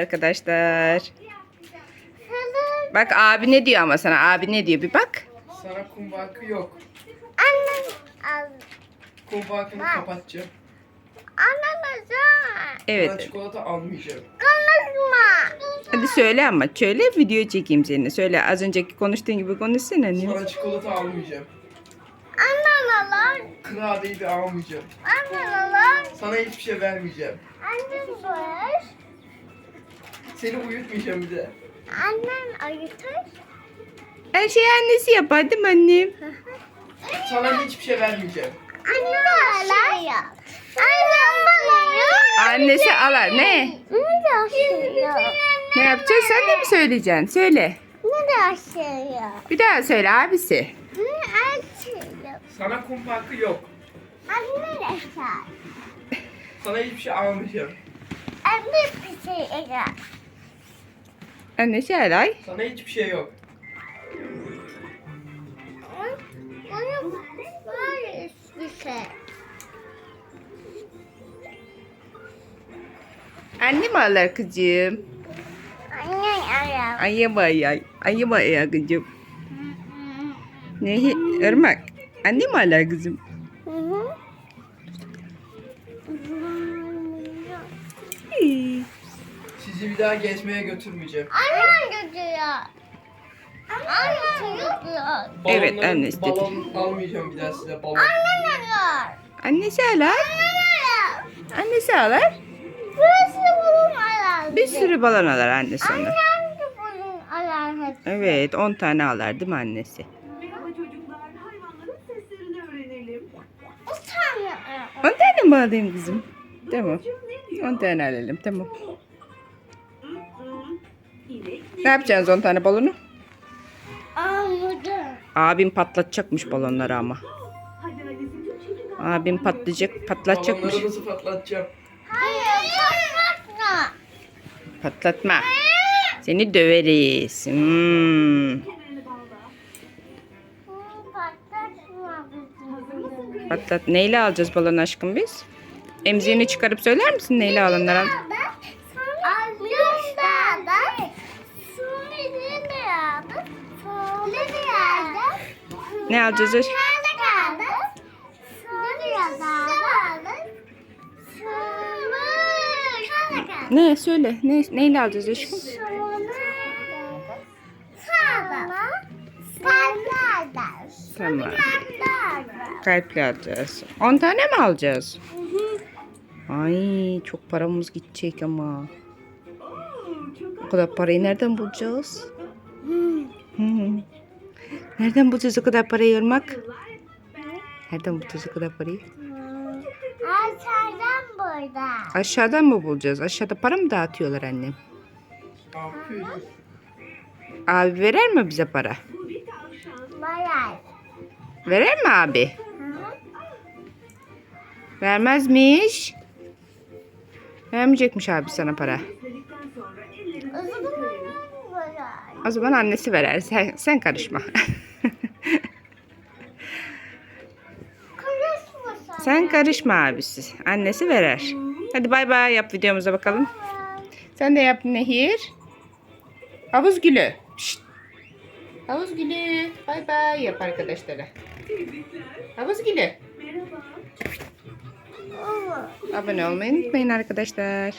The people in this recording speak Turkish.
Arkadaşlar. Bak abi ne diyor ama sana abi ne diyor bir bak. Sana kum bankı yok. Annem al. Kum bankını Var. kapatacağım. Sana Evet. çikolata almayacağım. Konuşma. Hadi söyle ama söyle video çekeyim seni. Söyle az önceki konuştuğun gibi konuşsana annem. Sana çikolata almayacağım. Annem alır. Kurabiye de almayacağım. Annem alır. Sana hiçbir şey vermeyeceğim. Annem var. Seni uyutmayacağım bir de. Annem ayıtır. Her şeyi annesi yapar değil mi annem? Sana hiçbir şey vermeyeceğim. Annem alır. Annem alır. Annesi alar ne? Ne yapacağız sen de mi söyleyeceksin? Söyle. Ne yaşıyor? Bir daha söyle abisi. Ne yaşıyor? Sana kum bankı yok. Anne yaşar. Sana hiçbir şey almayacağım. Anne pisi yaşar. Annesi alay. Sana hiçbir şey yok. Onun var bir şey. Annem ağlar kızım. Anne ayağım. Ayıma ay. Ayıma ay kızım. Ne? Irmak. Annem ağlar kızım. Sizi bir daha gezmeye götürmeyeceğim. Annem götürüyor. Annem götürüyor. Evet, Balonları- anne istedi. Balon almayacağım bir daha size balon. Annem alır. Annesi ağlar. Annem alır. Annesi ağlar. Bir sürü bulun alır. Bir sürü balon alır annesi ona. Annem de bulun alır hep. Evet 10 tane ağlar değil mi annesi? Merhaba çocuklar, hayvanların seslerini öğrenelim. O tane alır. 10 tane mi alayım kızım? Tamam. Cım ne diyor? 10 tane alalım tamam. Ne yapacağız 10 tane balonu? Anladım. Abim patlatacakmış balonları ama. Abim patlayacak, patlatacakmış. Balonlarınızı patlatacağım. Hayır, patlatma. Patlatma. Seni döveriz. Hmm. Patlat. Neyle alacağız balon aşkım biz? Emziğini çıkarıp söyler misin neyle alanlar Ne alacağız aşkım? Ne söyle. Ne neyle alacağız aşkım? Tamam. Kalpli alacağız. 10 tane mi alacağız? Ay çok paramız gidecek ama. O kadar parayı nereden bulacağız? Hı. Nereden bulacağız o kadar parayı Irmak? Nereden bulacağız o kadar parayı? Aşağıdan burada. Aşağıdan mı bulacağız? Aşağıda para mı dağıtıyorlar annem? Abi verer mi bize para? Bayağı. Verer mi abi? Vermezmiş. Vermeyecekmiş abi sana para. O zaman annesi verer. Sen, sen karışma. sen. karışma abisi. Annesi verer. Hadi bay bay yap videomuza bakalım. Sen de yap Nehir. Havuz gülü. Şşt. Havuz gülü. Bay bay yap arkadaşlara. Havuz gülü. Merhaba. Abone olmayı unutmayın arkadaşlar.